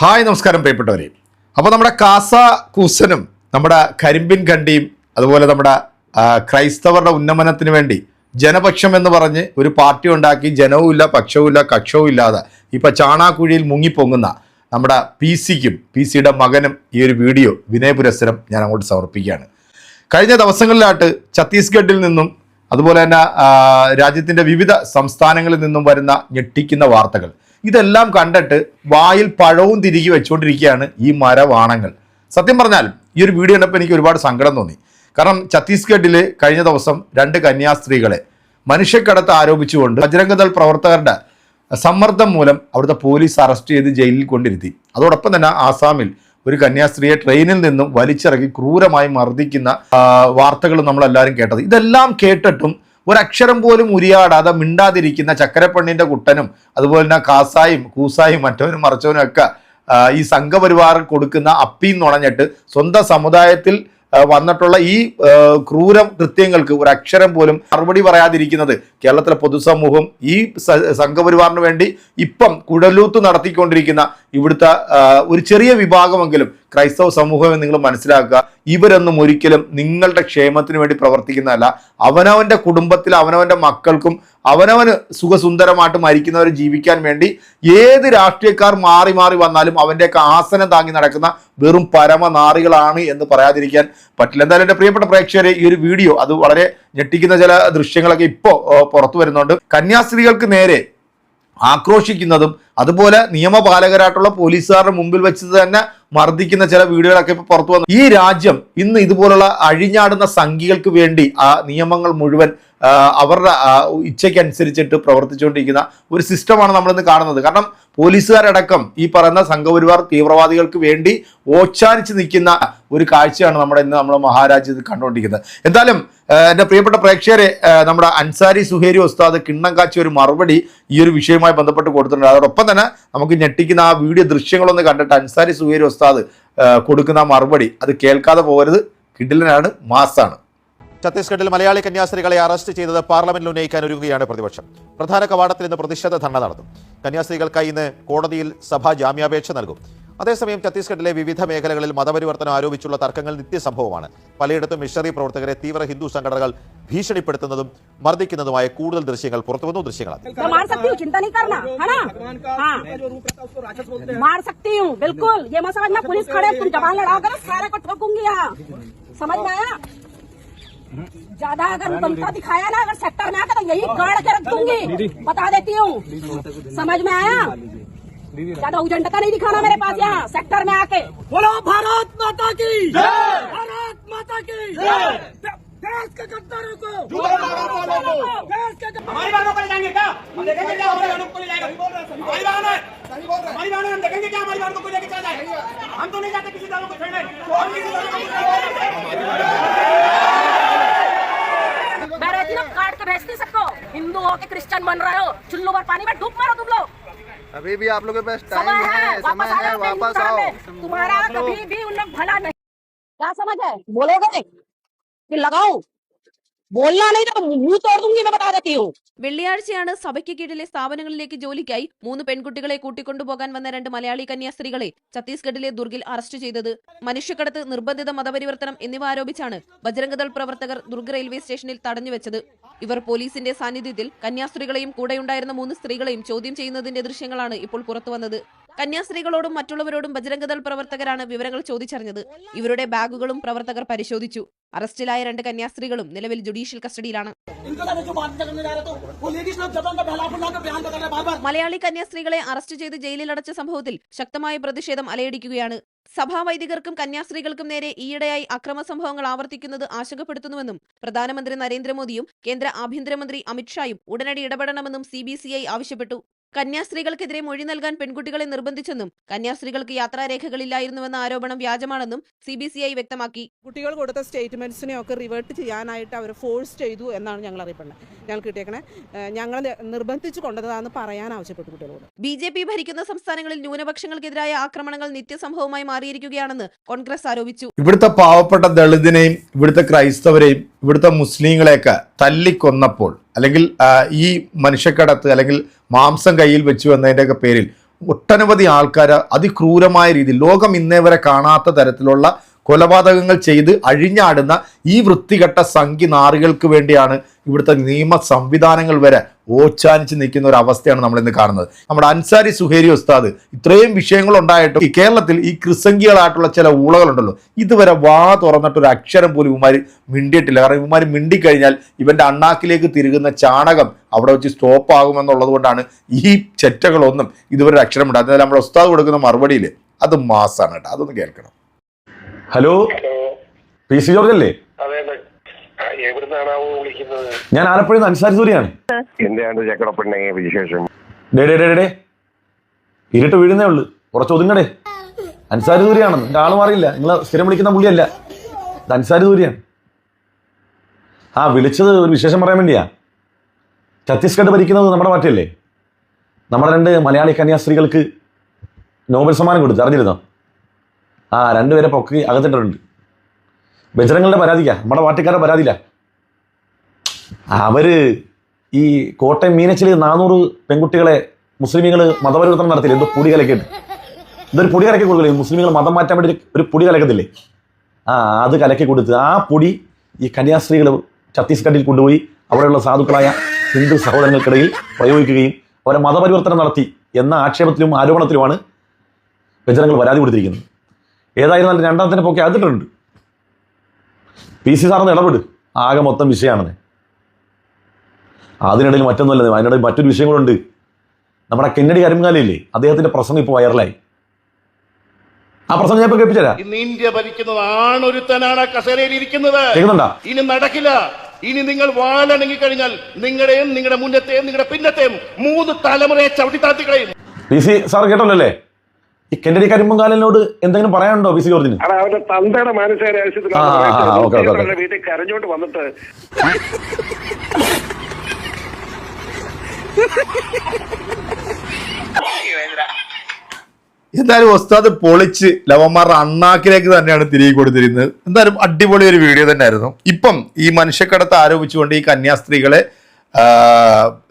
Hi നമസ്കാരം പ്രിയപ്പെട്ടവരെ. അപ്പോൾ നമ്മുടെ കാസ കൂസനും നമ്മുടെ കരിമ്പിൻ കണ്ടിയും അതുപോലെ നമ്മുടെ ക്രൈസ്തവരുടെ ഉന്നമനത്തിന് വേണ്ടി ജനപക്ഷം എന്ന് പറഞ്ഞ് ഒരു പാർട്ടി ഉണ്ടാക്കി ജനവുമില്ല പക്ഷവുമില്ല കക്ഷവും ഇല്ലാതെ ഇപ്പം ചാണാക്കുഴിയിൽ മുങ്ങിപ്പൊങ്ങുന്ന നമ്മുടെ പി സിക്കും പി സിയുടെ മകനും ഈ ഒരു വീഡിയോ വിനയ പുരസ്സരം ഞാൻ അങ്ങോട്ട് സമർപ്പിക്കുകയാണ്. കഴിഞ്ഞ ദിവസങ്ങളിലായിട്ട് ഛത്തീസ്ഗഡിൽ നിന്നും അതുപോലെ തന്നെ രാജ്യത്തിന്റെ വിവിധ സംസ്ഥാനങ്ങളിൽ നിന്നും വരുന്ന ഞെട്ടിക്കുന്ന വാർത്തകൾ. ഇതെല്ലാം കണ്ടിട്ട് വായിൽ പഴവും തിരികെ വെച്ചുകൊണ്ടിരിക്കുകയാണ് ഈ മരവാണങ്ങൾ. സത്യം പറഞ്ഞാൽ ഈ ഒരു വീഡിയോ കണ്ടപ്പോൾ എനിക്ക് ഒരുപാട് സങ്കടം തോന്നി. കാരണം ഛത്തീസ്ഗഡിൽ കഴിഞ്ഞ ദിവസം രണ്ട് കന്യാസ്ത്രീകളെ മനുഷ്യക്കടത്ത് ആരോപിച്ചുകൊണ്ട് ബജരംഗദൾ പ്രവർത്തകരുടെ സമ്മർദ്ദം മൂലം അവിടുത്തെ പോലീസ് അറസ്റ്റ് ചെയ്ത് ജയിലിൽ കൊണ്ടിരുത്തി. അതോടൊപ്പം തന്നെ ആസാമിൽ ഒരു കന്യാസ്ത്രീയെ ട്രെയിനിൽ നിന്നും വലിച്ചിറക്കി ക്രൂരമായി മർദ്ദിക്കുന്ന വാർത്തകൾ നമ്മളെല്ലാവരും കേട്ടത്. ഇതെല്ലാം കേട്ടിട്ടും ഒരക്ഷരം പോലും ഉരിയാടാതെ മിണ്ടാതിരിക്കുന്ന ചക്കരപ്പണ്ണിന്റെ കുട്ടനും അതുപോലെ തന്നെ കാസായും കൂസായും മറ്റവനും മറച്ചവനും ഒക്കെ ഈ സംഘപരിവാർ കൊടുക്കുന്ന അപ്പീം നുണഞ്ഞിട്ട് സ്വന്തം സമുദായത്തിൽ വന്നിട്ടുള്ള ഈ ക്രൂര കൃത്യങ്ങൾക്ക് ഒരു അക്ഷരം പോലും മറുപടി പറയാതിരിക്കുന്നത് കേരളത്തിലെ പൊതുസമൂഹം ഈ സംഘപരിവാറിന് വേണ്ടി ഇപ്പം കുഴലൂത്ത് നടത്തിക്കൊണ്ടിരിക്കുന്ന ഇവിടുത്തെ ഒരു ചെറിയ വിഭാഗമെങ്കിലും ക്രൈസ്തവ സമൂഹം നിങ്ങൾ മനസ്സിലാക്കുക. ഇവരൊന്നും ഒരിക്കലും നിങ്ങളുടെ ക്ഷേമത്തിന് വേണ്ടി പ്രവർത്തിക്കുന്നതല്ല. അവനവന്റെ കുടുംബത്തിൽ അവനവന്റെ മക്കൾക്കും അവനവന് സുഖസുന്ദരമായിട്ട് മരിക്കുന്നവർ ജീവിക്കാൻ വേണ്ടി ഏത് രാഷ്ട്രീയക്കാർ മാറി മാറി വന്നാലും അവന്റെയൊക്കെ ആസനം താങ്ങി നടക്കുന്ന വെറും പരമനാറികളാണ് എന്ന് പറയാതിരിക്കാൻ പറ്റില്ല. എന്തായാലും എന്റെ പ്രിയപ്പെട്ട പ്രേക്ഷകരെ ഈ ഒരു വീഡിയോ അത് വളരെ ഞെട്ടിക്കുന്ന ചില ദൃശ്യങ്ങളൊക്കെ ഇപ്പോൾ പുറത്തു വരുന്നുണ്ട്. കന്യാസ്ത്രീകൾക്ക് നേരെ ആക്രോശിക്കുന്നതും അതുപോലെ നിയമപാലകരായിട്ടുള്ള പോലീസുകാരുടെ മുമ്പിൽ വെച്ച് തന്നെ മർദ്ദിക്കുന്ന ചില വീഡിയോകളൊക്കെ ഇപ്പൊ പുറത്തു വന്നു. ഈ രാജ്യം ഇന്ന് ഇതുപോലുള്ള അഴിഞ്ഞാടുന്ന സംഖ്യകൾക്ക് വേണ്ടി ആ നിയമങ്ങൾ മുഴുവൻ അവരുടെ ഇച്ഛയ്ക്കനുസരിച്ചിട്ട് പ്രവർത്തിച്ചുകൊണ്ടിരിക്കുന്ന ഒരു സിസ്റ്റമാണ് നമ്മളിന്ന് കാണുന്നത്. കാരണം പോലീസുകാരടക്കം ഈ പറയുന്ന സംഘപരിവാർ തീവ്രവാദികൾക്ക് വേണ്ടി ഓച്ചാനിച്ച് നിൽക്കുന്ന ഒരു കാഴ്ചയാണ് നമ്മുടെ ഇന്ന് നമ്മുടെ മഹാരാജ്യത്ത് കണ്ടുകൊണ്ടിരിക്കുന്നത്. എന്തായാലും എന്റെ പ്രിയപ്പെട്ട പ്രേക്ഷകരെ നമ്മുടെ അൻസാരി സുഹേരി ഉസ്താദ് കിണ്ണം കാച്ചി ഒരു മറുപടി ഈ ഒരു വിഷയവുമായി ബന്ധപ്പെട്ട് കൊടുത്തിട്ടുണ്ട്. അതോടൊപ്പം തന്നെ നമുക്ക് ഞെട്ടിക്കുന്ന ആ വീഡിയോ ദൃശ്യങ്ങളൊന്ന് കണ്ടിട്ട് അൻസാരി സുഹേരി ഉസ്താദ് കൊടുക്കുന്ന മറുപടി അത് കേൾക്കാതെ പോകരുത്. കിഡിലനാണ് മാസാണ്. ഛത്തീസ്ഗഡിൽ മലയാളി കന്യാസ്ത്രീകളെ അറസ്റ്റ് ചെയ്തത് പാർലമെന്റിൽ ഉന്നയിക്കാൻ ഒരുങ്ങുകയാണ് പ്രതിപക്ഷം. പ്രധാന കവാടത്തിൽ ഇന്ന് പ്രതിഷേധ ധർണ നടത്തും കന്യാസ്ത്രീകൾക്കായി ഇന്ന് കോടതിയിൽ സഭ ജാമ്യാപേക്ഷ നൽകും. അതേസമയം ഛത്തീസ്ഗഡിലെ വിവിധ മേഖലകളിൽ മതപരിവർത്തനം ആരോപിച്ചുള്ള തർക്കങ്ങൾ നിത്യസംഭവമാണ് പലയിടത്തും മിഷണറി പ്രവർത്തകരെ തീവ്ര ഹിന്ദു സംഘടനകൾ ഭീഷണിപ്പെടുത്തുന്നതും മർദ്ദിക്കുന്നതുമായ കൂടുതൽ ദൃശ്യങ്ങൾ പുറത്തുവന്നു ദൃശ്യങ്ങളാണ് तो मार सकती हूँ चिंता नहीं करना है ना हाँ मार सकती हूँ बिल्कुल ये मत समझना पुलिस खड़े तुम जवान लड़ाओगे ना सारे को ठोकूंगी यहाँ समझ में आया ज्यादा अगर दमता दिखाया ना अगर सेक्टर में आकर तो यही गाड़ के रख दूंगी बता देती हूँ समझ में आया ज़्यादा उजंडता नहीं दिखाना मेरे पास यहाँ सेक्टर में आके। बोलो भारत माता की भारत माता की देश के गद्दारों को। देश के हमारी बहनों को जाएँगे क्या? हम देखेंगे क्या हमारी बहनों को ले जाएगा हमारी बहन है। हमारी बहन है। हम देखेंगे क्या हमारी बहनों को लेके चला जाए हम तो नहीं जाते किसी धर्म को छोड़ने। मैं रहती ना काट के भेजती सबको हिंदू हो के क्रिश्चियन बन रहे हो चुल्लू भर पानी में डूब मारो तुम लोग। अभी भी आप लोगों के पास टाइम समय है है वापस समय आ है जाओ वापस हिंदुस्तान आओ में। तुम्हारा कभी भी उन लोग भला नहीं क्या समझ है बोलोगे कि लगाओ बोलना नहीं तो मुंह तोड़ दूंगी मैं बता देती हूँ വെള്ളിയാഴ്ചയാണ് സഭയ്ക്ക് കീഴിലെ സ്ഥാപനങ്ങളിലേക്ക് ജോലിക്കായി മൂന്ന് പെൺകുട്ടികളെ കൂട്ടിക്കൊണ്ടുപോകാൻ വന്ന രണ്ട് മലയാളി കന്യാസ്ത്രീകളെ ഛത്തീസ്ഗഡിലെ ദുർഗിൽ അറസ്റ്റ് ചെയ്തത് മനുഷ്യക്കടത്ത് നിർബന്ധിത മതപരിവർത്തനം എന്നിവ ആരോപിച്ചാണ് ബജരംഗദൾ പ്രവർത്തകർ ദുർഗ് റെയിൽവേ സ്റ്റേഷനിൽ തടഞ്ഞുവെച്ചത് ഇവർ പോലീസിന്റെ സാന്നിധ്യത്തിൽ കന്യാസ്ത്രീകളെയും കൂടെയുണ്ടായിരുന്ന മൂന്ന് സ്ത്രീകളെയും ചോദ്യം ചെയ്യുന്നതിന്റെ ദൃശ്യങ്ങളാണ് ഇപ്പോൾ പുറത്തുവന്നത്. കന്യാസ്ത്രീകളോടും മറ്റുള്ളവരോടും ബജരംഗദൾ പ്രവർത്തകരാണ് വിവരങ്ങൾ ചോദിച്ചറിഞ്ഞത്. ഇവരുടെ ബാഗുകളും പ്രവർത്തകർ പരിശോധിച്ചു. അറസ്റ്റിലായ രണ്ട് കന്യാസ്ത്രീകളും നിലവിൽ ജുഡീഷ്യൽ കസ്റ്റഡിയിലാണ്. മലയാളി കന്യാസ്ത്രീകളെ അറസ്റ്റ് ചെയ്ത് ജയിലിലടച്ച സംഭവത്തിൽ ശക്തമായ പ്രതിഷേധം അലയടിക്കുകയാണ്. സഭാവൈദികർക്കും കന്യാസ്ത്രീകൾക്കും നേരെ ഈയിടെയായി അക്രമ സംഭവങ്ങൾ ആവർത്തിക്കുന്നത് ആശങ്കപ്പെടുത്തുന്നുവെന്നും പ്രധാനമന്ത്രി നരേന്ദ്രമോദിയും കേന്ദ്ര ആഭ്യന്തരമന്ത്രി അമിത്ഷായും ഉടനടി ഇടപെടണമെന്നും സി ആവശ്യപ്പെട്ടു. കന്യാസ്ത്രീകൾക്കെതിരെ മൊഴി നൽകാൻ പെൺകുട്ടികളെ നിർബന്ധിച്ചെന്നും കന്യാസ്ത്രീകൾക്ക് യാത്രാരേഖകളില്ലായിരുന്നുവെന്ന ആരോപണം വ്യാജമാണെന്നും സി ബി സി ഐ വ്യക്തമാക്കി. കുട്ടികൾ കൊടുത്ത സ്റ്റേറ്റ്മെന്റ്സിനെയൊക്കെ റിവേർട്ട് ചെയ്യാനായിട്ട് അവർ ഫോഴ്സ് ചെയ്തു എന്നാണ് ഞങ്ങൾ അറിയപ്പെടുന്നത് ഞങ്ങൾ കിട്ടിയേക്കണേ ഞങ്ങൾ നിർബന്ധിച്ചു കൊണ്ടതാണെന്ന് പറയാൻ ആവശ്യപ്പെട്ടു കുട്ടികളോട്. ബി ജെ പി ഭരിക്കുന്ന സംസ്ഥാനങ്ങളിൽ ന്യൂനപക്ഷങ്ങൾക്കെതിരായ ആക്രമണങ്ങൾ നിത്യസംഭവമായി മാറിയിരിക്കുകയാണെന്ന് കോൺഗ്രസ് ആരോപിച്ചു. ഇവിടുത്തെ പാവപ്പെട്ട ദളിതിനെയും ഇവിടുത്തെ ക്രൈസ്തവരെയും ഇവിടുത്തെ മുസ്ലിങ്ങളെയൊക്കെ തല്ലിക്കൊന്നപ്പോൾ അല്ലെങ്കിൽ ഈ മനുഷ്യക്കടത്ത് അല്ലെങ്കിൽ മാംസം കയ്യിൽ വെച്ചു എന്നതിന്റെയൊക്കെ പേരിൽ ഒട്ടനവധി ആൾക്കാർ അതിക്രൂരമായ രീതിയിൽ ലോകം ഇന്നേ വരെ കാണാത്ത തരത്തിലുള്ള കൊലപാതകങ്ങൾ ചെയ്ത് അഴിഞ്ഞാടുന്ന ഈ വൃത്തികെട്ട സംഖ്യ നാറികൾക്ക് വേണ്ടിയാണ് ഇവിടുത്തെ നിയമ സംവിധാനങ്ങൾ വരെ ഓച്ചാനിച്ച് നിൽക്കുന്ന ഒരു അവസ്ഥയാണ് നമ്മൾ ഇന്ന് കാണുന്നത്. നമ്മുടെ അൻസാരി സുഹേരി ഉസ്താദ് ഇത്രയും വിഷയങ്ങൾ ഉണ്ടായിട്ടും ഈ കേരളത്തിൽ ഈ ക്രിസംഖികളായിട്ടുള്ള ചില ഊളകളുണ്ടല്ലോ ഇതുവരെ വാ തുറന്നിട്ട് ഒരു അക്ഷരം പോലും ഇവന്മാർ മിണ്ടിയിട്ടില്ല. കാരണം ഇവന്മാർ മിണ്ടിക്കഴിഞ്ഞാൽ ഇവന്റെ അണ്ണാക്കിലേക്ക് തിരുകുന്ന ചാണകം അവിടെ വെച്ച് സ്റ്റോപ്പ് ആകുമെന്നുള്ളത് കൊണ്ടാണ് ഈ ചെറ്റകളൊന്നും ഇതുവരെ അക്ഷരം ഉണ്ടാകുന്നത് നമ്മൾ ഉസ്താദ് കൊടുക്കുന്ന മറുപടിയിൽ അത് മാസാണ് കേട്ടോ അതൊന്ന് കേൾക്കണം. ഹലോ? പി സി ജോർജ് അല്ലേ അതെ അതെ. ആ, വിളിക്കുന്നത്? ഞാൻ ആലപ്പുഴ അൻസാരി സൂര്യാണ്. എന്താണ് ചക്കടപ്പെണ്ണ വിശേഷം? ഡേ ഡേ ഡേ ഡേ, ഡേ. ഇരുട്ട് വീഴുന്നേ ഉള്ളു. കുറച്ച് ഒതുങ്ങടേ. അൻസാരി സൂര്യാണെന്ന് എന്റെ ആൾ മാറിയില്ല. നിങ്ങൾ സ്ഥിരം വിളിക്കുന്ന പുള്ളിയല്ല. ഇത് അൻസാരി സൂര്യാണ്. ആ വിളിച്ചത് ഒരു വിശേഷം പറയാൻ വേണ്ടിയാ. ഛത്തീസ്ഗഡ് ഭരിക്കുന്നത് നമ്മുടെ പാർട്ടിയല്ലേ? നമ്മുടെ രണ്ട് മലയാളി കന്യാസ്ത്രീകൾക്ക് നോബൽ സമ്മാനം കൊടുത്തു. അറിഞ്ഞിരുന്നോ? ആ രണ്ടുപേരെ പൊക്കി അകത്തിട്ടുണ്ട് ബജറങ്ങളുടെ പരാതിക്കാ നമ്മുടെ പാർട്ടിക്കാരുടെ പരാതിയില്ല അവർ ഈ കോട്ടയം മീനച്ചിൽ നാനൂറ് പെൺകുട്ടികളെ മുസ്ലിമുകൾ മതപരിവർത്തനം നടത്തില്ല എന്തോ പൊടി കലക്കിട്ട് ഇതൊരു പൊടി കലക്കി കൊടുക്കില്ലേ? മുസ്ലിമുകൾ മതം മാറ്റാൻ വേണ്ടി ഒരു പൊടി കലക്കത്തില്ലേ? ആ അത് കലക്കി കൊടുത്ത് ആ പൊടി ഈ കന്യാസ്ത്രീകൾ ഛത്തീസ്ഗഡിൽ കൊണ്ടുപോയി അവിടെയുള്ള സാധുക്കളായ ഹിന്ദു സഹോദരങ്ങൾക്കിടയിൽ പ്രയോഗിക്കുകയും അവരെ മതപരിവർത്തനം നടത്തി എന്ന ആക്ഷേപത്തിലും ആരോപണത്തിലുമാണ് ബജറങ്ങൾ പരാതി കൊടുത്തിരിക്കുന്നത്. ഏതായിരുന്നാലും രണ്ടാമത്തെ പൊക്കെ അതിട്ടുണ്ട് പി സി സാറിന് ഇടപെട്. ആകെ മൊത്തം വിഷയമാണെന്ന് അതിനിടയിൽ മറ്റൊന്നുമല്ല അതിനിടയിൽ മറ്റൊരു വിഷയം കൂടെ ഉണ്ട്. നമ്മുടെ കെന്നഡി കരിങ്കാലില്ലേ അദ്ദേഹത്തിന്റെ പ്രസംഗം ഇപ്പോൾ വൈറലായി. ആ പ്രസംഗം ഞാൻ ഇപ്പൊ കേൾപ്പിച്ചരാ ഇന്ന് ഇന്ത്യ ഭരിക്കുന്നത് ആണൊരുത്തനാണ് കസേരയിൽ ഇരിക്കുന്നത്. കേൾക്കുന്നുണ്ടാ? ഇനി നടക്കില്ല. ഇനി നിങ്ങൾ വാലണങ്ങി കഴിഞ്ഞാൽ നിങ്ങളുടെയും നിങ്ങളുടെ മുന്നത്തെയും നിങ്ങളുടെ പിന്നത്തെയും മൂന്ന് തലമുറയെ ചവിട്ടിത്താത്തിക്കളയും പി സി സാർ കേട്ടല്ലോ അല്ലേ? ഈ കെന്നഡി കരിമ്പുംകാലിനോട് എന്തെങ്കിലും പറയാനുണ്ടോ പി സി ജോർജിന്? അവന്റെ തന്തയുടെ മാനസിക ആ, ആ, ആ, ഓക്കേ, ഓക്കേ, ഓക്കേ. വീട്ടിൽ കരഞ്ഞോണ്ട് വന്നിട്ട് എന്തായാലും ഒസ്താദ് പൊളിച്ച് ലവന്മാരുടെ അണ്ണാക്കിലേക്ക് തന്നെയാണ് തിരികെ കൊടുത്തിരുന്നത് എന്തായാലും അടിപൊളി ഒരു വീഡിയോ തന്നെ ആയിരുന്നു ഇപ്പം ഈ മനുഷ്യക്കടത്ത് ആരോപിച്ചുകൊണ്ട് ഈ കന്യാസ്ത്രീകളെ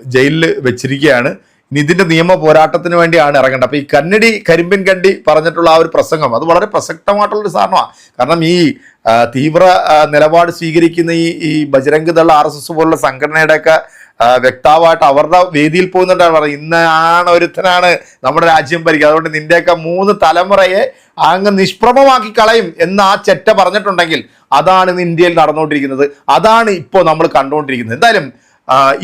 ജയിലിൽ വെച്ചിരിക്കുകയാണ്. ഇനി ഇതിന്റെ നിയമ പോരാട്ടത്തിന് വേണ്ടിയാണ് ഇറങ്ങേണ്ടത്. അപ്പൊ ഈ കന്നഡി കരിമ്പിൻ കണ്ടി പറഞ്ഞിട്ടുള്ള ആ ഒരു പ്രസംഗം അത് വളരെ പ്രസക്തമായിട്ടുള്ള ഒരു സാധനമാണ് കാരണം ഈ തീവ്ര നിലപാട് സ്വീകരിക്കുന്ന ഈ ഈ ബജരംഗ് ആർ എസ് എസ് പോലുള്ള സംഘടനയുടെയൊക്കെ വ്യക്തമായിട്ട് അവരുടെ വേദിയിൽ പോകുന്നുണ്ടാണ് പറയുന്നത്. ഇന്നാണ് ഒരുത്തനാണ് നമ്മുടെ രാജ്യം ഭരിക്കുക. അതുകൊണ്ട് നിന്റെയൊക്കെ മൂന്ന് തലമുറയെ അങ്ങ് നിഷ്പ്രഭമാക്കി കളയും എന്ന് ആ ചെറ്റ പറഞ്ഞിട്ടുണ്ടെങ്കിൽ അതാണ് ഇന്ന് ഇന്ത്യയിൽ നടന്നുകൊണ്ടിരിക്കുന്നത്. അതാണ് ഇപ്പോൾ നമ്മൾ കണ്ടുകൊണ്ടിരിക്കുന്നത്. എന്തായാലും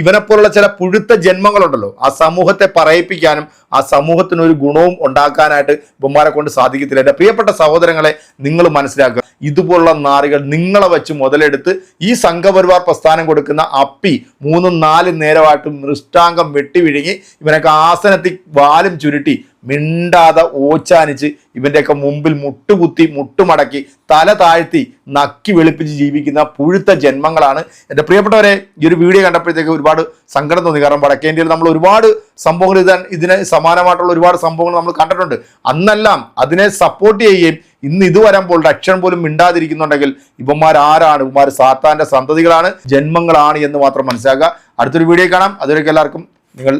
ഇവനെപ്പോലുള്ള ചില പുഴുത്ത ജന്മങ്ങളുണ്ടല്ലോ. ആ സമൂഹത്തെ പറയിപ്പിക്കാനും ആ സമൂഹത്തിന് ഒരു ഗുണവും ഉണ്ടാക്കാനായിട്ട് ഇവന്മാരെ കൊണ്ട് സാധിക്കത്തില്ല. എന്റെ പ്രിയപ്പെട്ട സഹോദരങ്ങളെ നിങ്ങൾ മനസ്സിലാക്കുക. ഇതുപോലുള്ള നാറികൾ നിങ്ങളെ വെച്ച് മുതലെടുത്ത് ഈ സംഘപരിവാർ പ്രസ്ഥാനം കൊടുക്കുന്ന അപ്പി മൂന്നും നാലും നേരമായിട്ട് മൃഷ്ടാംഗം വെട്ടി വിഴുങ്ങി ഇവനൊക്കെ ആസനത്തിൽ വാലും ചുരുട്ടി മിണ്ടാതെ ഓച്ചാനിച്ച് ഇവന്റെയൊക്കെ മുമ്പിൽ മുട്ടുകുത്തി മുട്ടുമടക്കി തല താഴ്ത്തി നക്കി വെളുപ്പിച്ച് ജീവിക്കുന്ന പുഴുത്ത ജന്മങ്ങളാണ്. എന്റെ പ്രിയപ്പെട്ടവരെ ഈ ഒരു വീഡിയോ കണ്ടപ്പോഴത്തേക്ക് ഒരുപാട് സങ്കടം തോന്നി. കാരണം വടക്കേ ഇന്ത്യയിൽ നമ്മൾ ഒരുപാട് സംഭവങ്ങൾ ഇതാൻ ഇതിന് സമാനമായിട്ടുള്ള ഒരുപാട് സംഭവങ്ങൾ നമ്മൾ കണ്ടിട്ടുണ്ട്. അന്നെല്ലാം അതിനെ സപ്പോർട്ട് ചെയ്യുകയും ഇന്ന് ഇത് വരുമ്പോൾ രക്ഷണം പോലും മിണ്ടാതിരിക്കുന്നുണ്ടെങ്കിൽ ഇവന്മാർ ആരാണ് ഇവന്മാർ സാത്താന്റെ സന്തതികളാണ് ജന്മങ്ങളാണ് എന്ന് മാത്രം മനസ്സിലാക്കുക. അടുത്തൊരു വീഡിയോ കാണാം. അതുവരെയൊക്കെ എല്ലാവർക്കും നിങ്ങൾ